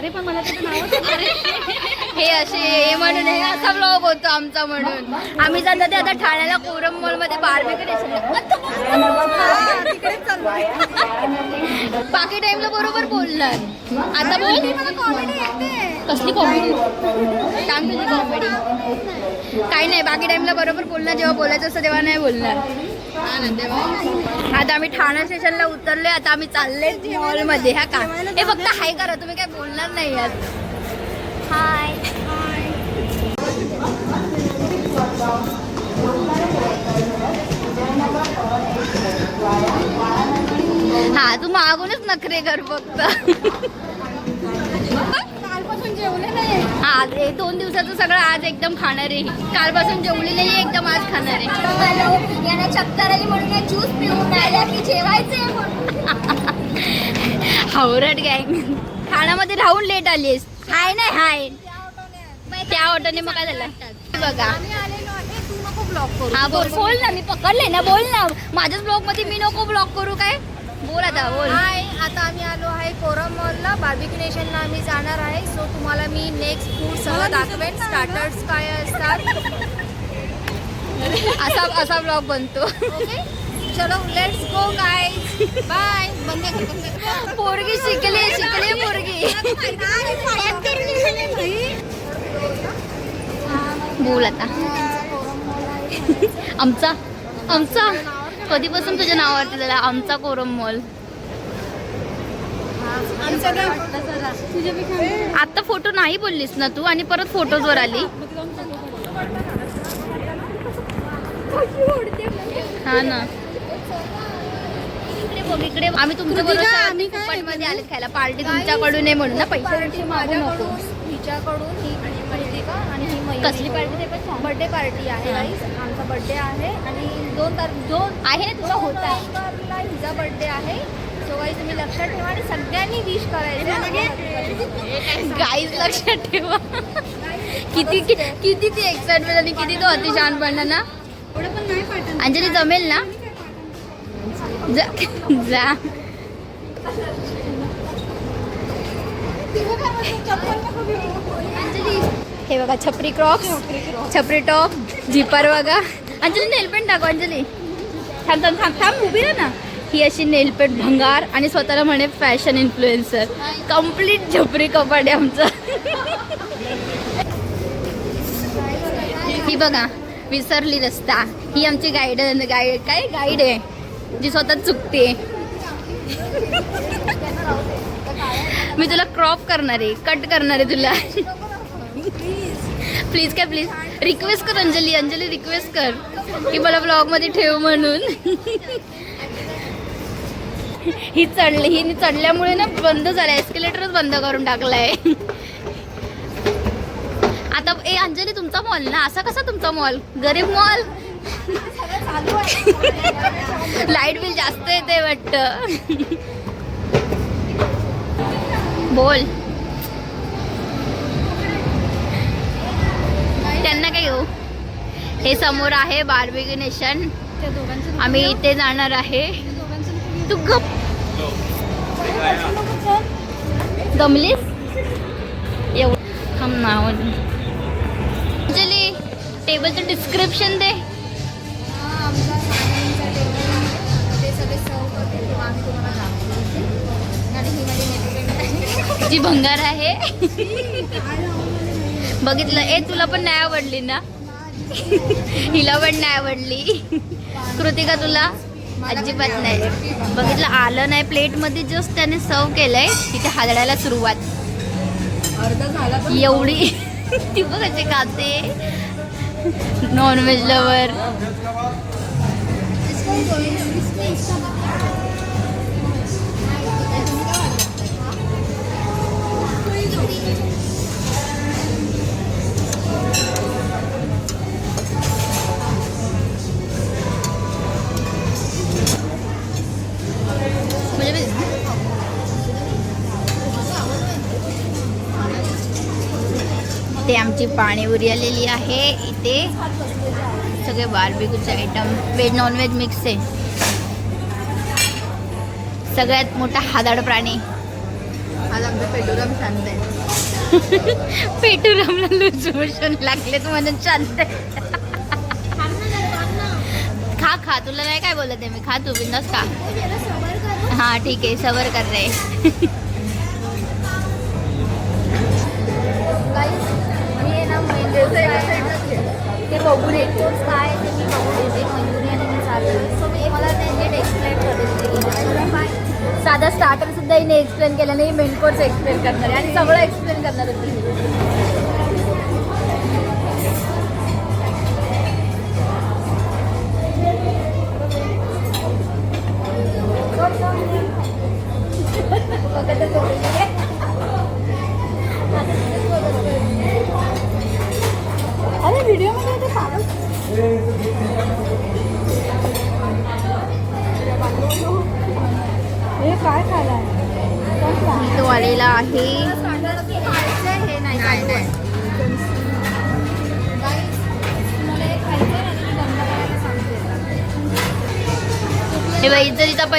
अरे पण मला त्याचं नाव हे असे हे म्हणून हे असा ब्लॉग होतो आमचा म्हणून. आम्ही जातो ते आता ठाण्याला कोरम मॉलमध्ये तिकडेच चाललोय बाकी टाइमला बरोबर बोलणार. आता बोल. कसली कॉमेडी तुझी कॉमेडी काही नाही बाकी टाइमला बरोबर बोलणार. जेव्हा बोलायचं असतं तेव्हा नाही बोलणार. आता आम्ही ठाणा स्टेशनला उतरले आता आम्ही चालले मॉलमध्ये हा का? हे फक्त हाय करा तुम्ही काय बोलणार नाही यात. हाय. हा तू मागूनच नखरे कर फक्त. आज दोन दिवसाचं सगळं आज एकदम खाणार. आहे कालपासून जेवली नाही एकदम आज खाणार. आहे याने चक्कर आली म्हणून ज्यूस पिऊन की जेवायचंय हावरट गँग ठाण्यामध्ये राहून लेट आलीस हाय नाही हाय. त्या ऑटोने मग काय झालं? बघा. हा बोल. बोल ना मी पकडले ना बोल ना. माझ्याच ब्लॉगमध्ये मी नको ब्लॉग करू काय? बोल आता बोल हाय आता आम्ही आलो आहे कोरम मॉलला बार्बिक्यू नेशनला आम्ही जाणार आहे सो तुम्हाला मी नेक्स्ट फूड सगळं दाखवेन स्टार्टर्स काय असतात असा असा ब्लॉग बनतो ओके चलो लेट्स गो गाईज बाय बंद. पोरगी शिकली शिकली पोरगी बोल आता आमचा आमचा कधीपासून तुझ्या नाव आवडतं त्याला? आमचा कोरम मॉल. आता फोटो नाही बोललीस ना तू? आणि परत फोटोजवर आली. हा ना. इकडे आम्ही तुमच्या बरोबर आले खायला. पार्टी तुमच्याकडून आहे म्हणून ना पैसे माझ्याकडून हिच्याकडून आणि ही. कसली पार्टी? ते पण. बर्थडे पार्टी आहे. गाईज आमचा बर्थडे आहे आणि दोन तारीख दोन आहे ना तुझा? होता नोव्हेंबरला हिचा बर्थडे आहे. सो काही तुम्ही लक्षात ठेवा आणि सगळ्यांनी विश करायचं. गाईज लक्षात ठेवा. किती किती ती एक्साइटमेंट आणि किती तो अति शहाणपणा ना? अंजली जमेल ना? जा जा. हे बघा छपरी क्रॉक्स छपरी टॉप झिपर बघा. अंजली नेलपेंट टाकू अंजली. थांब थांब थांब थांब उभी ना. ही अशी नेलपेंट भंगार आणि स्वतःला म्हणे फॅशन इन्फ्लुएन्सर. कंप्लीट झपरी कपाट आहे आमचं. ही बघा विसरली रस्ता. ही आमची गाईड गाईड काय गाईड आहे? जी स्वतः चुकते. मी तुला क्रॉप करणार आहे कट करणार आहे तुला. प्लीज काय प्लीज. रिक्वेस्ट कर अंजली अंजली रिक्वेस्ट कर की मला ब्लॉगमध्ये ठेव म्हणून. ही चढली ही चढल्यामुळे ना बंद झालं एस्केलेटरच बंद करून टाकलाय. आता ए अंजली तुमचा मॉल ना? असा कसा तुमचा मॉल गरीब मॉल लाइट बिल जास्त येते वाटत. बोल. त्यांना काय घेऊ हे समोर आहे बार्बिक्यू नेशन आम्ही इथे जाणार आहे. तू गप. गमलीस एवढं. थांब नाव अंजली टेबलचं डिस्क्रिप्शन दे. हा, ही जी भंगार आहे. बघितलं. ए तुला पण नाही आवडली ना? हिला पण नाही आवडली. कृतिका तुला? अजिबात नाही. बघितलं आलं नाही. प्लेटमध्ये जस्ट त्याने सर्व केलंय. तिथे हादडायला सुरुवात. एवढी. ती बघ कशी खाते. नॉनव्हेज लवर ते आमची पाणीपुरी आलेली आहे. इथे सगळे बारबिकूचे item veg non veg mix आहे. सगळ्यात मोठा हादाड प्राणी. आज आमचं पेट्रोल शांत आहे. पेटुरमला लूज मोशन लागलेत म्हणून शांत आहे. खा खा. तुला नाही काय बोलत आहे मी? खा तू बिंदास खा. हा ठीक आहे. सबर कर रे. मी आहे ना ते बघून येतो. काय ते मी बघून येते. मंजुरी आणि मी चालू सो मी मला ते नीट एक्सप्लेन करते साधा स्टार्टर सुद्धा हिने एक्सप्लेन केलं नाही मेन कोर्स एक्सप्लेन करणार आहे. आणि सगळं एक्सप्लेन करणार होती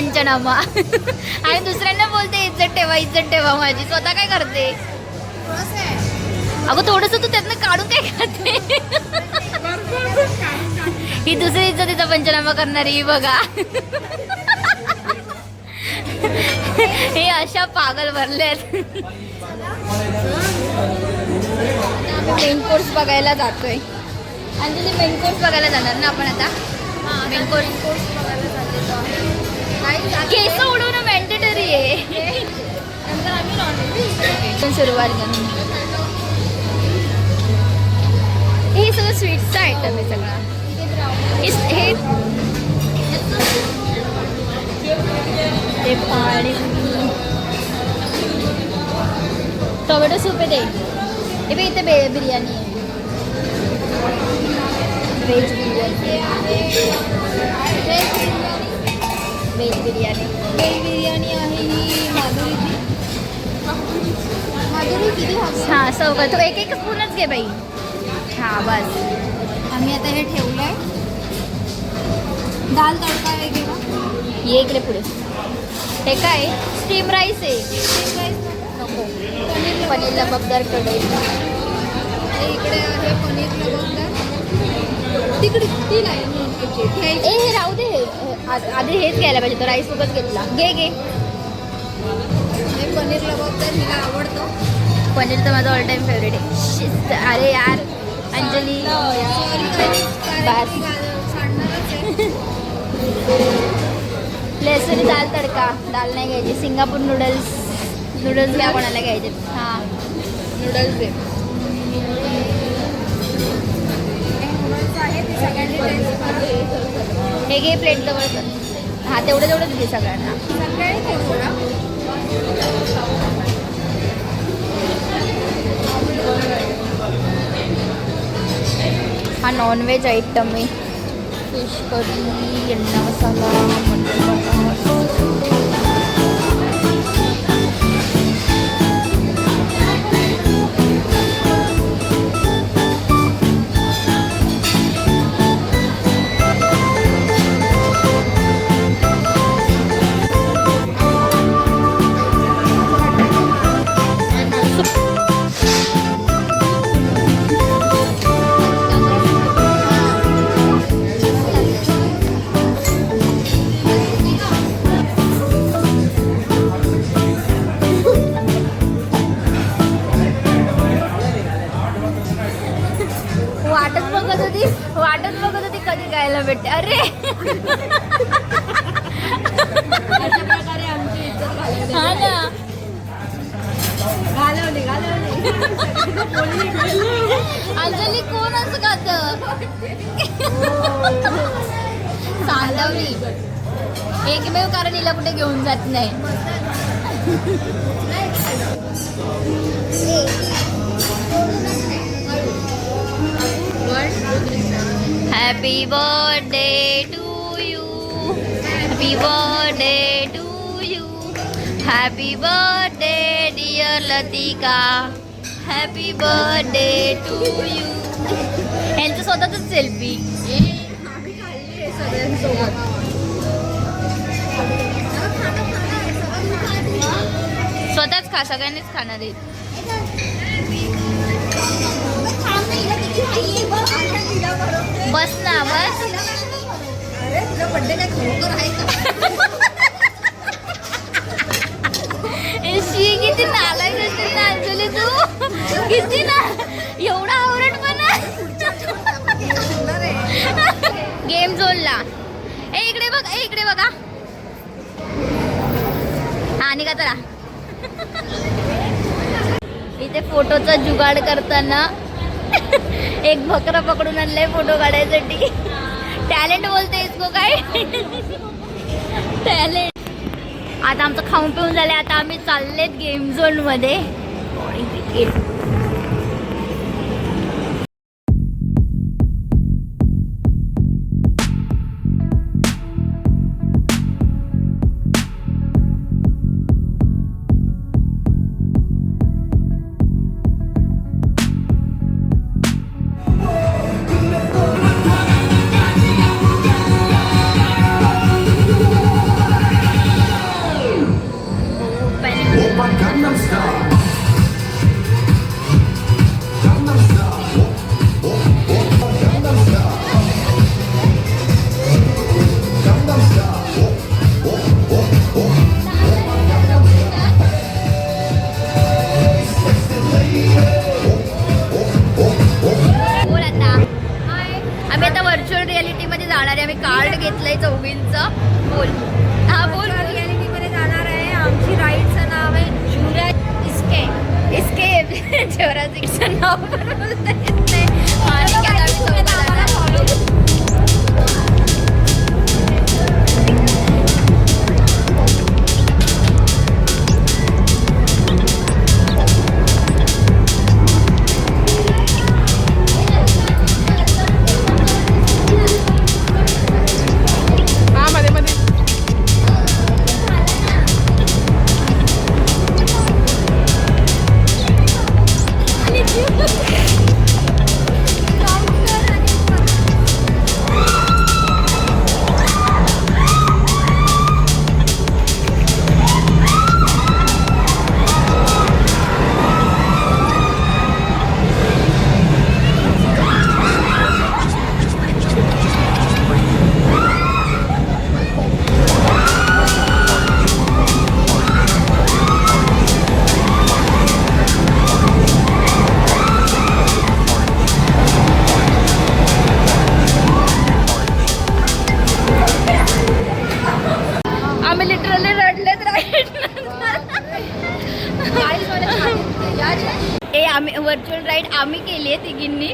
पंचनामा. आणि दुसऱ्यांना बोलते इज्जत ठेवा इज्जत ठेवा माझी स्वतः काय करते? अगं थोडस तू त्यातनं काढून काय खाते? ही दुसरी इज्जतीचा पंचनामा करणारी ही बघा. हे अशा पागल भरलेत मेन कोर्स बघायला जातोय. अंजली मेन कोर्स बघायला जाणार ना आपण आता? मेन कोर्स केस उडवणं मॅन्डेटरी आहे. पण सुरुवात करून. हे सगळं स्वीटचं आयटम आहे सगळं. हे ते पाणी. टोमॅटो सूप आहे ते. हे इथे बे बिर्याणी आहे. Veg biryani. Veg biryani. Veg biryani आहे ही माधुरीची. माधुरी किती हां सौ तू एक एक स्पूनच घे बाई. हां बस. आम्ही आता हे ठेवलंय. दाल तडका आहे किंवा ये इकडे पुढे. हे काय? स्टीम राईस आहे. नको. पनीर लबाबदार कढई इकडे आहे पनीर लवंगदार तिकडे ती ए हे राहू दे. आ- आधी हेच घ्यायला पाहिजे तो राईस सोबत घेतला. घे घे. पनीर लवंगदार हिला आवडतो. पनीर तर माझा ऑल टाइम फेवरेट आहे. शिस्त. अरे यार अंजली. सॉरी बस. सांडणारच आहे. लसुनी दाल तडका. दाल नाही घ्यायची सिंगापूर नूडल्स नूडल्स घ्या कोणाला घ्यायचे? हां. नूडल्स दे. हे घे प्लेट जवळ कर. हां तेवढं तेवढंच घे सगळ्यांना. हा नॉनव्हेज आयटम आहे. फिश करी अंडा मसाला मटन मसाला वाटच बघत होती वाटच बघत होती कधी गायला भेटते. अरे! घालवली हा ना. घालवली घालवली. अंजली कोण असं खात सांडवली एकमेव कारण हिला कुठे घेऊन जात नाही. Happy birthday to you happy birthday to you happy birthday dear Latika happy birthday to you यांचं स्वतःच सेल्फी सोबत स्वतःच खा सगळ्यांनीच खाणार आहेत बस ना बस. अरे तुझा बड्डे काय खरोखर आहे का? ए, शी किती नालायक ना अंजली तू. किती ना एवढा आवडत पण गेम झोनला ए इकडे बघ ए इकडे बघा. हा निघा चला इथे फोटोचा जुगाड करताना. एक बकरा पकडून आणलंय फोटो काढायसाठी. टॅलेंट बोलते इसको काय? टॅलेंट आता आमचं खाऊन पिऊन झालं आता आम्ही चाललेत गेम झोनमध्ये. क्रिकेट आम्ही लिटरली रडलेत राईट. ए आम्ही व्हर्च्युअल राईड आम्ही केली आहे तिघींनी.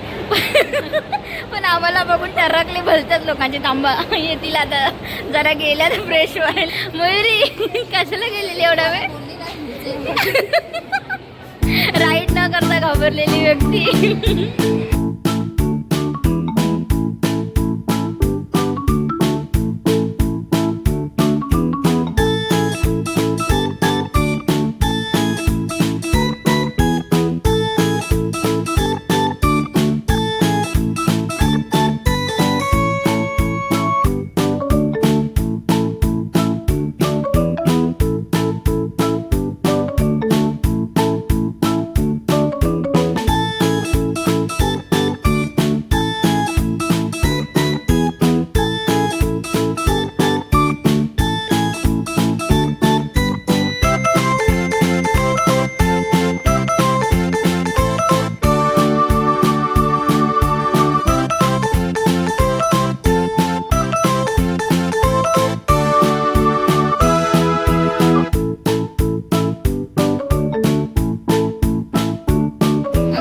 पण आम्हाला बघून टरकले भलतात लोकांचे. थांबा येतील आता. जरा गेल्या तर फ्रेश व्हायला. मयुरी कशाला गेलेली एवढा वेळ? राईड न करता घाबरलेली व्यक्ती.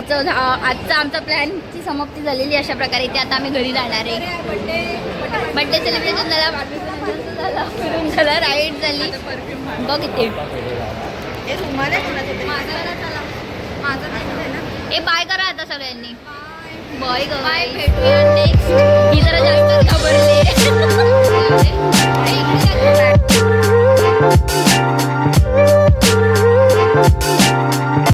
आजचं आजचा आमचा प्लॅनची समाप्ती झालेली अशा प्रकारे. ते आता आम्ही घरी जाणार आहे. बड्डे सेलिब्रेशन झाला. झालं झाला. राईड झाली. बघ इथे. ए बाय करा आता सगळ्यांनी. बाय बाय भेटूया नेक्स्ट मी जरा जास्त